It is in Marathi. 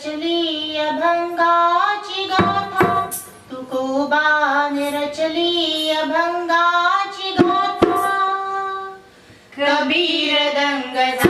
रचली अभंगाची गाथा. तुकोबाने रचली अभंगाची गाथा. कबीर दंग